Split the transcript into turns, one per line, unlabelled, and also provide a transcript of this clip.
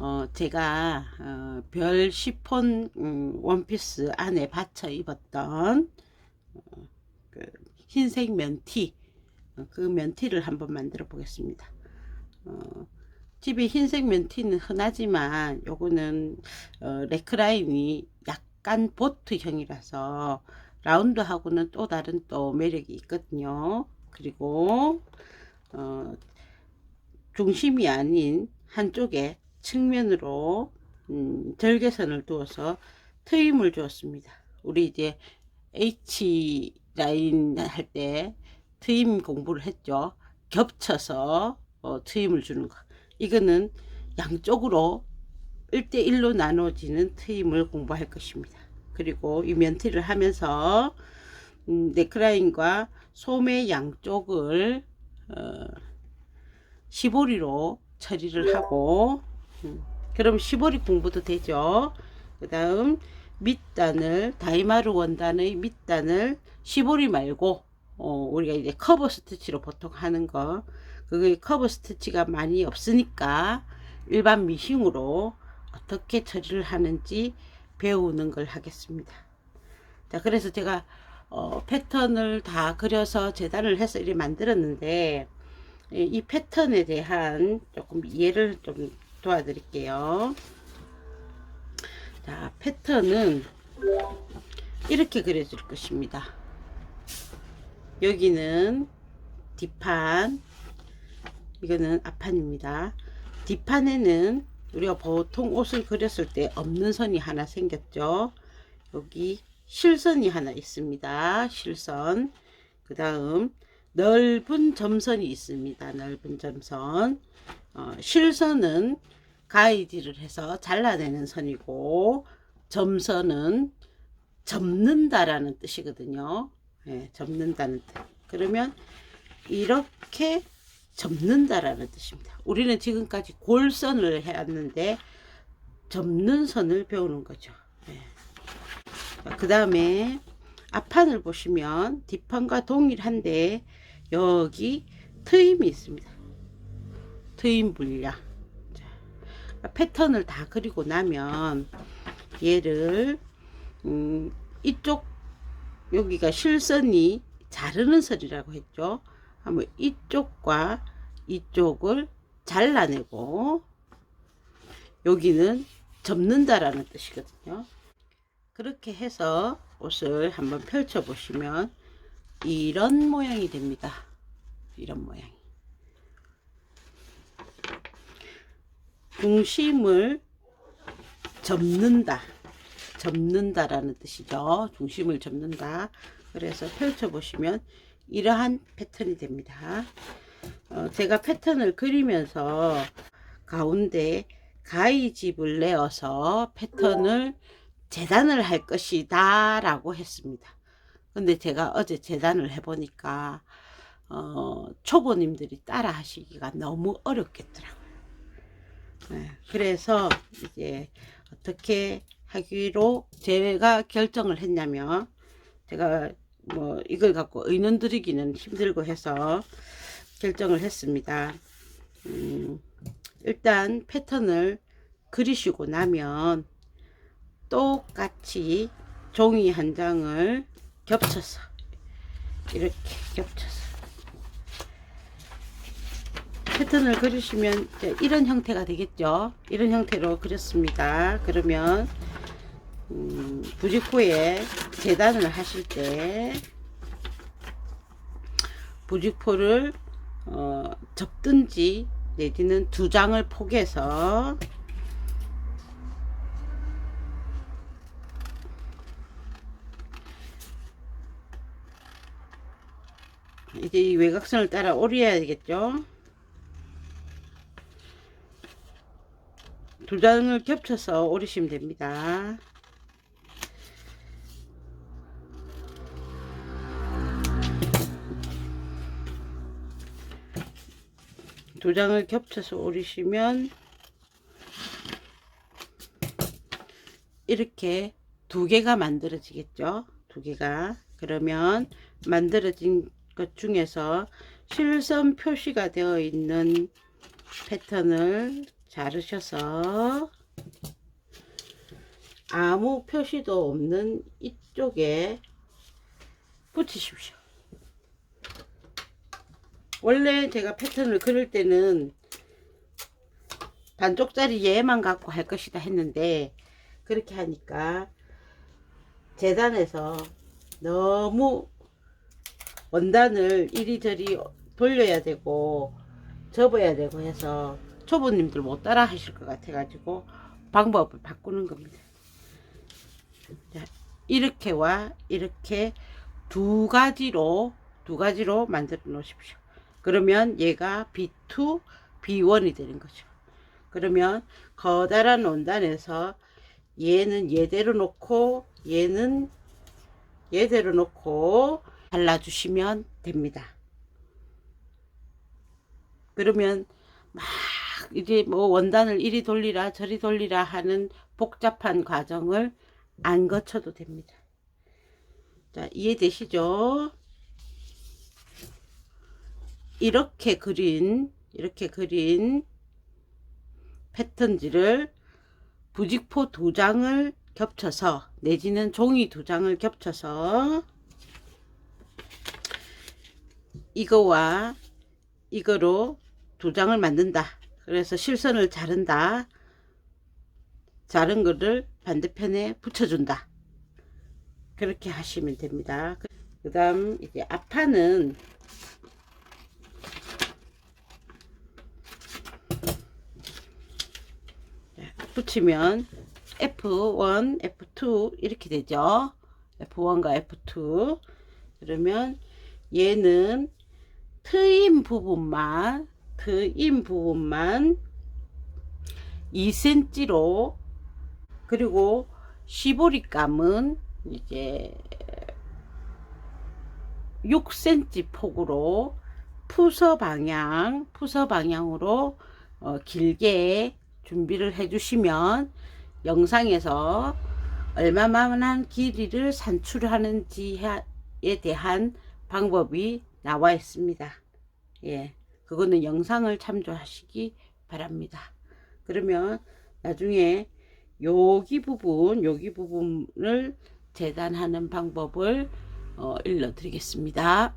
어, 제가 어, 별 시폰 음, 원피스 안에 받쳐 입었던 어, 그 흰색 면티 어, 그 면티를 한번 만들어 보겠습니다. 어, 집에 흰색 면티는 흔하지만 요거는 어, 레크라인이 약간 보트형이라서 라운드하고는 또 다른 또 매력이 있거든요. 그리고 어, 중심이 아닌 한쪽에 측면으로 음, 절개선을 두어서 트임을 주었습니다. 우리 이제 H 라인 할 때 트임 공부를 했죠. 겹쳐서 어, 트임을 주는 거. 이거는 양쪽으로 1대1로 나눠지는 트임을 공부할 것입니다. 그리고 이 면티를 하면서 음, 네크라인과 소매 양쪽을 어, 시보리로 처리를 하고 음, 그럼 시보리 공부도 되죠. 그 다음 밑단을 다이마루 원단의 밑단을 시보리 말고 어, 우리가 이제 커버 스티치로 보통 하는 거 그게 커버 스티치가 많이 없으니까 일반 미싱으로 어떻게 처리를 하는지 배우는 걸 하겠습니다. 자 그래서 제가 어, 패턴을 다 그려서 재단을 해서 이렇게 만들었는데 이, 이 패턴에 대한 조금 이해를 좀 도와드릴게요. 자, 패턴은 이렇게 그려질 것입니다. 여기는 뒷판, 이거는 앞판입니다. 뒷판에는 우리가 보통 옷을 그렸을 때 없는 선이 하나 생겼죠. 여기 실선이 하나 있습니다. 실선. 그 다음 넓은 점선이 있습니다. 넓은 점선. 어, 실선은 가이드를 해서 잘라내는 선이고 점선은 접는다라는 뜻이거든요. 예, 접는다는 뜻. 그러면 이렇게 접는다라는 뜻입니다. 우리는 지금까지 골선을 해왔는데 접는 선을 배우는 거죠. 예. 그 다음에 앞판을 보시면 뒷판과 동일한데 여기 트임이 있습니다. 트임 분량. 자, 패턴을 다 그리고 나면 얘를 음, 이쪽 여기가 실선이 자르는 선이라고 했죠. 한번 이쪽과 이쪽을 잘라내고 여기는 접는다라는 뜻이거든요. 그렇게 해서 옷을 한번 펼쳐 보시면 이런 모양이 됩니다. 이런 모양이. 중심을 접는다. 접는다 라는 뜻이죠. 중심을 접는다. 그래서 펼쳐 보시면 이러한 패턴이 됩니다. 어, 제가 패턴을 그리면서 가운데 가위집을 내어서 패턴을 재단을 할 것이다 라고 했습니다. 근데 제가 어제 재단을 해보니까 어, 초보님들이 따라 하시기가 너무 어렵겠더라고요. 네, 그래서 이제 어떻게 하기로 제가 결정을 했냐면 제가 뭐 이걸 갖고 의논 드리기는 힘들고 해서 결정을 했습니다. 음, 일단 패턴을 그리시고 나면 똑같이 종이 한 장을 겹쳐서 이렇게 겹쳐서. 패턴을 그리시면 이런 형태가 되겠죠? 이런 형태로 그렸습니다. 그러면 음, 부직포에 재단을 하실 때 부직포를 어, 접든지 내지는 두 장을 포개서 이제 이 외곽선을 따라 오려야 되겠죠? 두 장을 겹쳐서 오리시면 됩니다. 두 장을 겹쳐서 오리시면 이렇게 두 개가 만들어지겠죠? 두 개가. 그러면 만들어진 것 중에서 실선 표시가 되어 있는 패턴을 자르셔서 아무 표시도 없는 이쪽에 붙이십시오. 원래 제가 패턴을 그릴 때는 반쪽짜리 얘만 갖고 할 것이다 했는데 그렇게 하니까 재단에서 너무 원단을 이리저리 돌려야 되고 접어야 되고 해서 초보님들 못 따라 하실 것 같아 가지고 방법을 바꾸는 겁니다. 자, 이렇게와 이렇게 두 가지로 두 가지로 만들어 놓으십시오. 그러면 얘가 B2, B1이 되는 거죠. 그러면 커다란 원단에서 얘는 얘대로 놓고 얘는 얘대로 놓고 발라주시면 됩니다. 그러면 막 이제 뭐 원단을 이리 돌리라 저리 돌리라 하는 복잡한 과정을 안 거쳐도 됩니다. 자, 이해되시죠? 이렇게 그린 이렇게 그린 패턴지를 부직포 두 장을 겹쳐서 내지는 종이 두 장을 겹쳐서 이거와 이거로 두 장을 만든다. 그래서 실선을 자른다. 자른 거를 반대편에 붙여준다. 그렇게 하시면 됩니다. 그 다음 이제 앞판은 붙이면 F1, F2 이렇게 되죠. F1과 F2 그러면 얘는 트임 부분만 트임 부분만 2cm로 그리고 시보리감은 이제 6cm 폭으로 푸서 방향 푸서 방향으로 어, 길게 준비를 해 주시면 영상에서 얼마만한 길이를 산출하는지에 대한 방법이 나와 있습니다. 예, 그거는 영상을 참조하시기 바랍니다. 그러면 나중에 여기 부분, 여기 부분을 재단하는 방법을 어, 일러드리겠습니다.